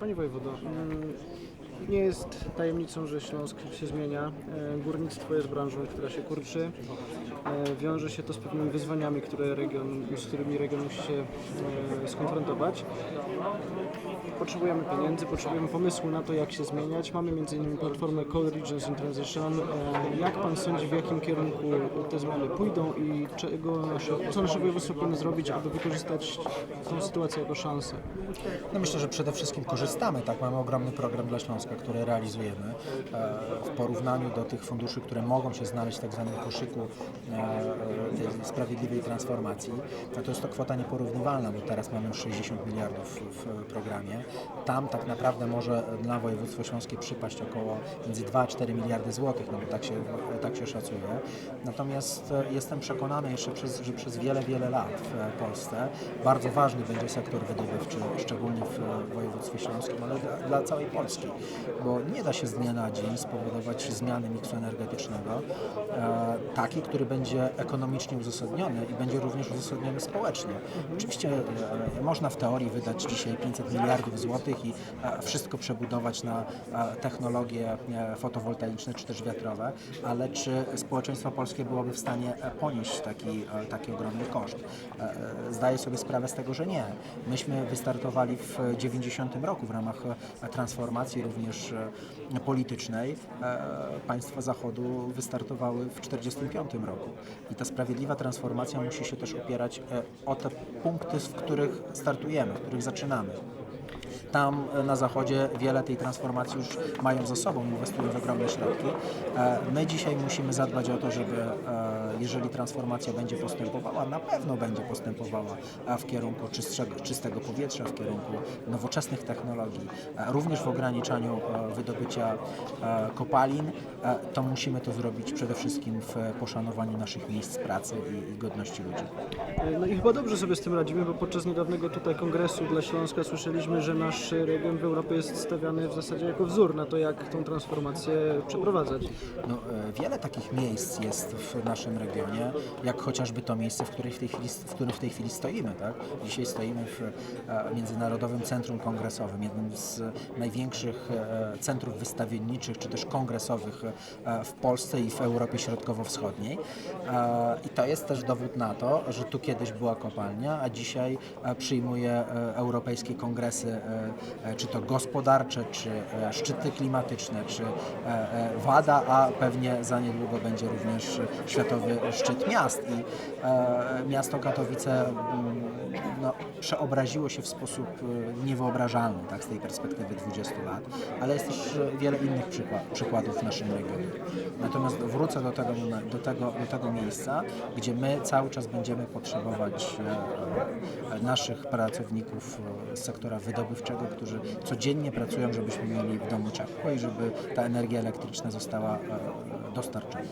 Panie wojewodo, mm, nie jest tajemnicą, że Śląsk się zmienia. E, Górnictwo jest branżą, która się kurczy. E, Wiąże się to z pewnymi wyzwaniami, które region, z którymi region musi się e, skonfrontować. Potrzebujemy pieniędzy, potrzebujemy pomysłu na to, jak się zmieniać. Mamy m.in. platformę Call Regions in Transition. E, Jak Pan sądzi, w jakim kierunku te zmiany pójdą i czego nasze, co nasze województwo powinno zrobić, aby wykorzystać tą sytuację jako szansę? No myślę, że przede wszystkim korzystamy, tak, mamy ogromny program dla Śląska, który realizujemy w porównaniu do tych funduszy, które mogą się znaleźć w tak zwanym koszyku tej sprawiedliwej transformacji, no to jest to kwota nieporównywalna, bo teraz mamy już 60 miliardów w programie. Tam tak naprawdę może na województwo śląskie przypaść około między 2 a 4 miliardy złotych, no bo tak się, tak się szacuje. Natomiast e, jestem przekonany jeszcze, przez, że przez wiele, wiele lat w Polsce bardzo ważny będzie sektor wydobywczy, szczególnie w województwie śląskim, ale dla, dla całej Polski, bo nie da się z dnia na dzień spowodować zmiany miksu energetycznego, e, taki, który będzie ekonomicznie uzasadniony i będzie również uzasadniony społecznie. Oczywiście e, można w teorii wydać dzisiaj 500 miliardów złotych i e, wszystko przebudować na e, technologie fotowoltaiczne czy też wiatrowe, ale czy społeczeństwo polskie byłoby w stanie ponieść taki, taki ogromny koszt? Zdaję sobie sprawę z tego, że nie. Myśmy wystartowali w 90 roku w ramach transformacji również politycznej. Państwa Zachodu wystartowały w 45 roku. I ta sprawiedliwa transformacja musi się też opierać e, o te punkty, w których startujemy, w których zaczynamy. Tam e, na zachodzie wiele tej transformacji już mają za sobą, inwestują w ogromne środki. E, My dzisiaj musimy zadbać o to, żeby e, jeżeli transformacja będzie postępowała, na pewno będzie postępowała w kierunku czystego powietrza, w kierunku nowoczesnych technologii, również w ograniczaniu wydobycia kopalin, to musimy to zrobić przede wszystkim w poszanowaniu naszych miejsc pracy i godności ludzi. No i chyba dobrze sobie z tym radzimy, bo podczas niedawnego tutaj kongresu dla Śląska słyszeliśmy, że nasz region w Europie jest stawiany w zasadzie jako wzór na to, jak tą transformację przeprowadzać. No, e, wiele takich miejsc jest w naszym regionie, jak chociażby to miejsce, w, w, tej chwili, w którym w tej chwili stoimy. Tak? Dzisiaj stoimy w e, Międzynarodowym Centrum Kongresowym, jednym z największych e, centrów wystawienniczych czy też kongresowych w Polsce i w Europie Środkowo-Wschodniej. I to jest też dowód na to, że tu kiedyś była kopalnia, a dzisiaj przyjmuje europejskie kongresy, czy to gospodarcze, czy e, szczyty klimatyczne, czy e, e, WADA, a pewnie za niedługo będzie również Światowy Szczyt Miast. I e, miasto Katowice mm, no, przeobraziło się w sposób e, niewyobrażalny tak, z tej perspektywy 20 lat, ale jest też e, wiele innych przykład, przykładów w naszym regionie. Natomiast wrócę do tego, do, tego, do tego miejsca, gdzie my cały czas będziemy potrzebować e, e, naszych pracowników e, z sektora wydobywczego, którzy codziennie pracują, żebyśmy mieli w domu ciepło i żeby ta energia elektryczna została e, dostarczona.